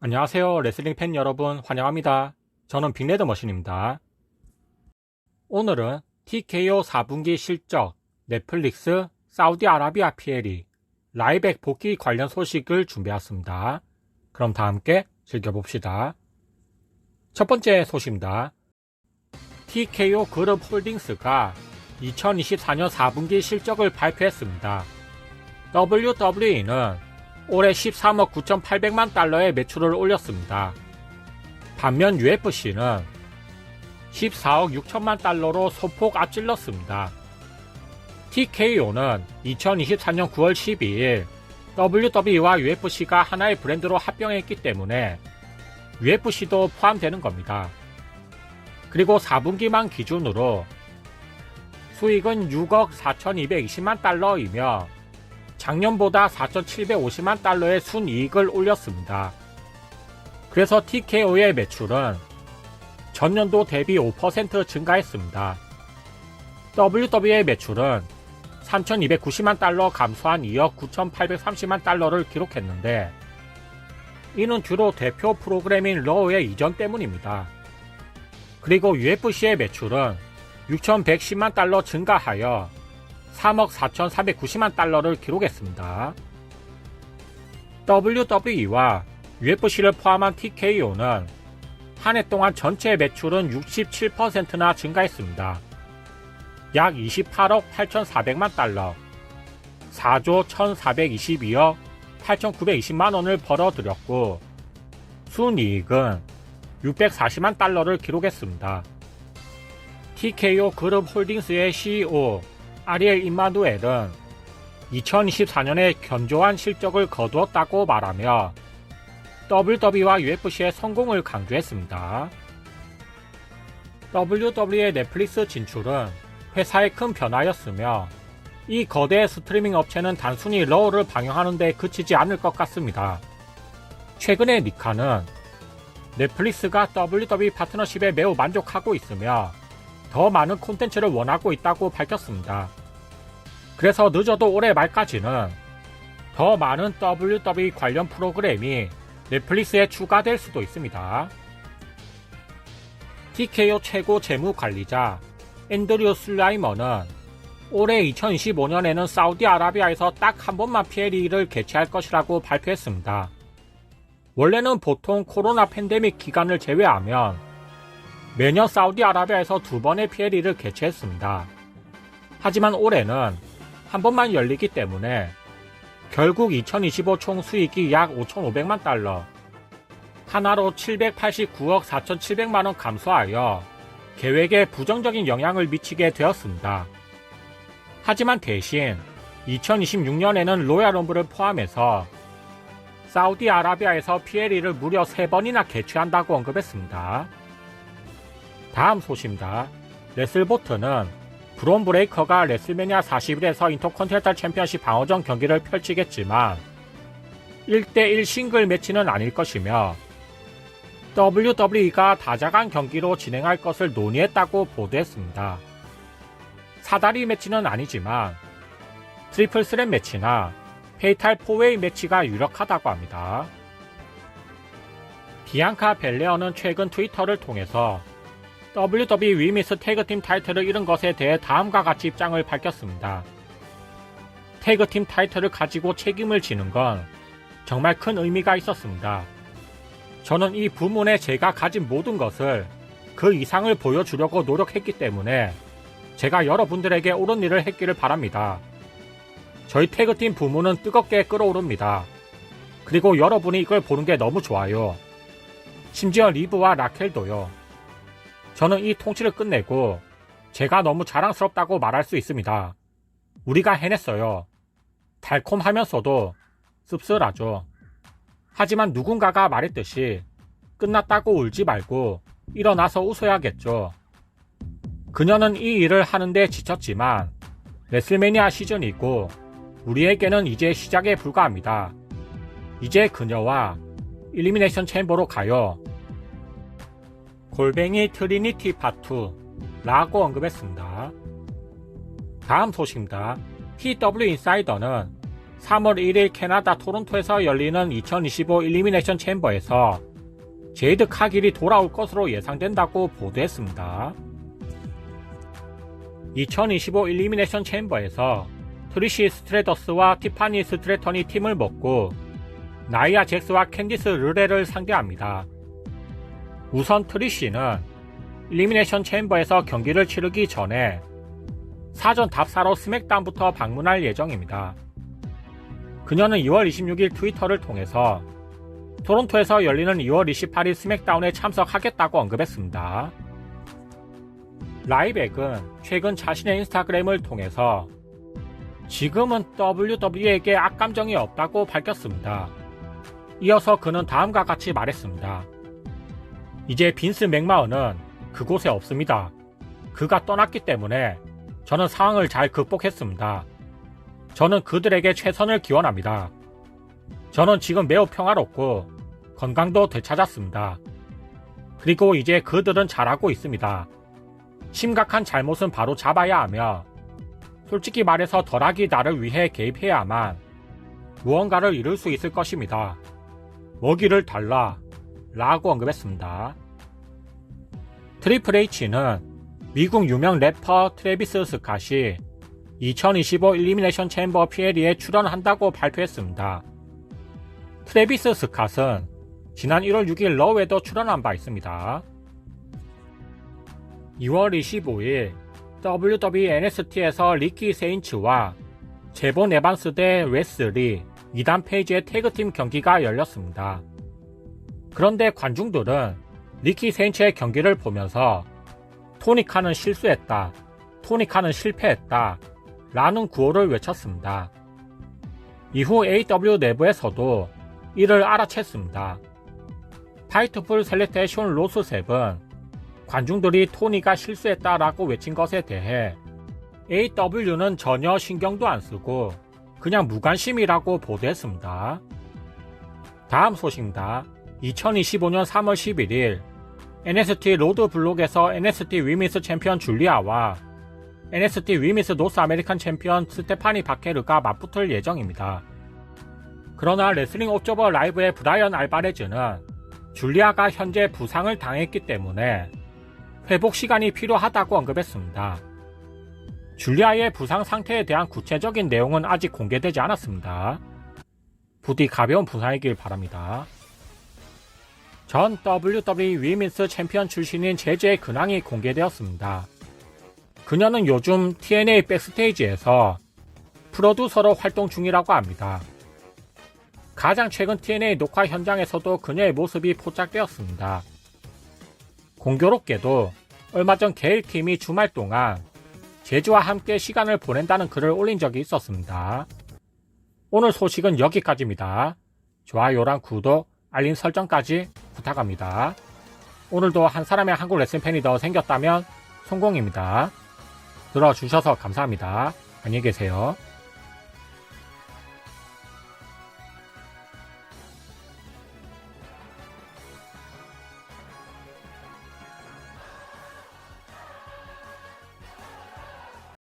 안녕하세요. 레슬링 팬 여러분 환영합니다. 저는 빅레드 머신입니다. 오늘은 TKO 4분기 실적, 넷플릭스, 사우디아라비아 PL이 라이백 복귀 관련 소식을 준비했습니다. 그럼 다 함께 즐겨봅시다. 첫 번째 소식입니다. TKO 그룹 홀딩스가 2024년 4분기 실적을 발표했습니다. WWE는 올해 13억 9,800만 달러의 매출을 올렸습니다. 반면 UFC는 14억 6천만 달러로 소폭 앞질렀습니다. TKO는 2024년 9월 12일 WWE와 UFC가 하나의 브랜드로 합병했기 때문에 UFC도 포함되는 겁니다. 그리고 4분기만 기준으로 수익은 6억 4,220만 달러이며 작년보다 4,750만 달러의 순이익을 올렸습니다. 그래서 TKO의 매출은 전년도 대비 5% 증가했습니다. WWE의 매출은 3,290만 달러 감소한 2억 9,830만 달러를 기록했는데 이는 주로 대표 프로그램인 러우의 이전 때문입니다. 그리고 UFC의 매출은 6,110만 달러 증가하여 3억 4,390만 달러를 기록했습니다. WWE와 UFC를 포함한 TKO는 한 해 동안 전체 매출은 67%나 증가했습니다. 약 28억 8,400만 달러, 4조 1,422억 8,920만 원을 벌어들였고 순이익은 640만 달러를 기록했습니다. TKO 그룹 홀딩스의 CEO 아리엘 임마누엘은 2024년에 견조한 실적을 거두었다고 말하며 WWE와 UFC의 성공을 강조했습니다. WWE의 넷플릭스 진출은 회사의 큰 변화였으며 이 거대 스트리밍 업체는 단순히 러우를 방영하는 데 그치지 않을 것 같습니다. 최근에 니카는 넷플릭스가 WWE 파트너십에 매우 만족하고 있으며 더 많은 콘텐츠를 원하고 있다고 밝혔습니다. 그래서 늦어도 올해 말까지는 더 많은 WWE 관련 프로그램이 넷플릭스에 추가될 수도 있습니다. TKO 최고 재무 관리자 앤드류 슬라이머는 올해 2025년에는 사우디아라비아에서 딱 한 번만 PLE를 개최할 것이라고 발표했습니다. 원래는 보통 코로나 팬데믹 기간을 제외하면 매년 사우디아라비아에서 두 번의 PLE를 개최했습니다. 하지만 올해는 한 번만 열리기 때문에 결국 2025 총 수익이 약 5,500만 달러, 하나로 789억 4,700만 원 감소하여 계획에 부정적인 영향을 미치게 되었습니다. 하지만 대신 2026년에는 로얄 럼블을 포함해서 사우디아라비아에서 PLE를 무려 3번이나 개최한다고 언급했습니다. 다음 소식입니다. 레슬보트는 브론 브레이커가 레슬매니아 41에서 인터컨티넨탈 챔피언십 방어전 경기를 펼치겠지만 1대1 싱글 매치는 아닐 것이며 WWE가 다자간 경기로 진행할 것을 논의했다고 보도했습니다. 사다리 매치는 아니지만 트리플 스랩 매치나 페이탈 포웨이 매치가 유력하다고 합니다. 비앙카 벨레어는 최근 트위터를 통해서 WWE 위미스 태그팀 타이틀을 잃은 것에 대해 다음과 같이 입장을 밝혔습니다. 태그팀 타이틀을 가지고 책임을 지는 건 정말 큰 의미가 있었습니다. 저는 이 부문에 제가 가진 모든 것을 그 이상을 보여주려고 노력했기 때문에 제가 여러분들에게 옳은 일을 했기를 바랍니다. 저희 태그팀 부문은 뜨겁게 끓어오릅니다. 그리고 여러분이 이걸 보는 게 너무 좋아요. 심지어 리브와 라켈도요. 저는 이 통치를 끝내고 제가 너무 자랑스럽다고 말할 수 있습니다. 우리가 해냈어요. 달콤하면서도 씁쓸하죠. 하지만 누군가가 말했듯이 끝났다고 울지 말고 일어나서 웃어야겠죠. 그녀는 이 일을 하는데 지쳤지만 레슬매니아 시즌이 있고 우리에게는 이제 시작에 불과합니다. 이제 그녀와 일리미네이션 챔버로 가요. 골뱅이 트리니티 파투 라고 언급했습니다. 다음 소식입니다. TW 인사이더는 3월 1일 캐나다 토론토에서 열리는 2025 일리미네이션 챔버에서 제이드 카길이 돌아올 것으로 예상된다고 보도했습니다. 2025 일리미네이션 챔버에서 트리시 스트레더스와 티파니 스트레턴이 팀을 먹고 나이아 잭스와 캔디스 르레를 상대합니다. 우선 트리시는 일리미네이션 챔버에서 경기를 치르기 전에 사전 답사로 스맥다운부터 방문할 예정입니다. 그녀는 2월 26일 트위터를 통해서 토론토에서 열리는 2월 28일 스맥다운에 참석하겠다고 언급했습니다. 라이백은 최근 자신의 인스타그램을 통해서 지금은 WWE에게 악감정이 없다고 밝혔습니다. 이어서 그는 다음과 같이 말했습니다. 이제 빈스 맥마은은 그곳에 없습니다. 그가 떠났기 때문에 저는 상황을 잘 극복했습니다. 저는 그들에게 최선을 기원합니다. 저는 지금 매우 평화롭고 건강도 되찾았습니다. 그리고 이제 그들은 잘하고 있습니다. 심각한 잘못은 바로 잡아야 하며 솔직히 말해서 덜하기 나를 위해 개입해야만 무언가를 이룰 수 있을 것입니다. 먹이를 달라 라고 언급했습니다. 트리플 H는 미국 유명 래퍼 트래비스 스캇이 2025 일리미네이션 챔버 피에리에 출연한다고 발표했습니다. 트래비스 스캇은 지난 1월 6일 러웨도 출연한 바 있습니다. 2월 25일 WWE NXT에서 리키 세인츠와 제본 에반스 대 웨슬리 2단 페이지의 태그팀 경기가 열렸습니다. 그런데 관중들은 리키 세인츠의 경기를 보면서 토니카는 실수했다. 토니카는 실패했다. 라는 구호를 외쳤습니다. 이후 AW 내부에서도 이를 알아챘습니다. 파이트풀 셀렉트의 숀 로스셉은 관중들이 토니가 실수했다라고 외친 것에 대해 AW는 전혀 신경도 안 쓰고 그냥 무관심이라고 보도했습니다. 다음 소식입니다. 2025년 3월 11일 NST 로드 블록에서 NST 위미스 챔피언 줄리아와 NST 위미스 노스 아메리칸 챔피언 스테파니 바케르가 맞붙을 예정입니다. 그러나 레슬링 옵저버 라이브의 브라이언 알바레즈는 줄리아가 현재 부상을 당했기 때문에 회복 시간이 필요하다고 언급했습니다. 줄리아의 부상 상태에 대한 구체적인 내용은 아직 공개되지 않았습니다. 부디 가벼운 부상이길 바랍니다. 전 WWE 위민스 챔피언 출신인 제재의 근황이 공개되었습니다. 그녀는 요즘 TNA 백스테이지에서 프로듀서로 활동 중이라고 합니다. 가장 최근 TNA 녹화 현장에서도 그녀의 모습이 포착되었습니다. 공교롭게도 얼마 전 게일 팀이 주말 동안 제주와 함께 시간을 보낸다는 글을 올린 적이 있었습니다. 오늘 소식은 여기까지입니다. 좋아요랑 구독, 알림 설정까지 부탁합니다. 오늘도 한 사람의 한국 레슨 팬이 더 생겼다면 성공입니다. 들어주셔서 감사합니다. 안녕히 계세요.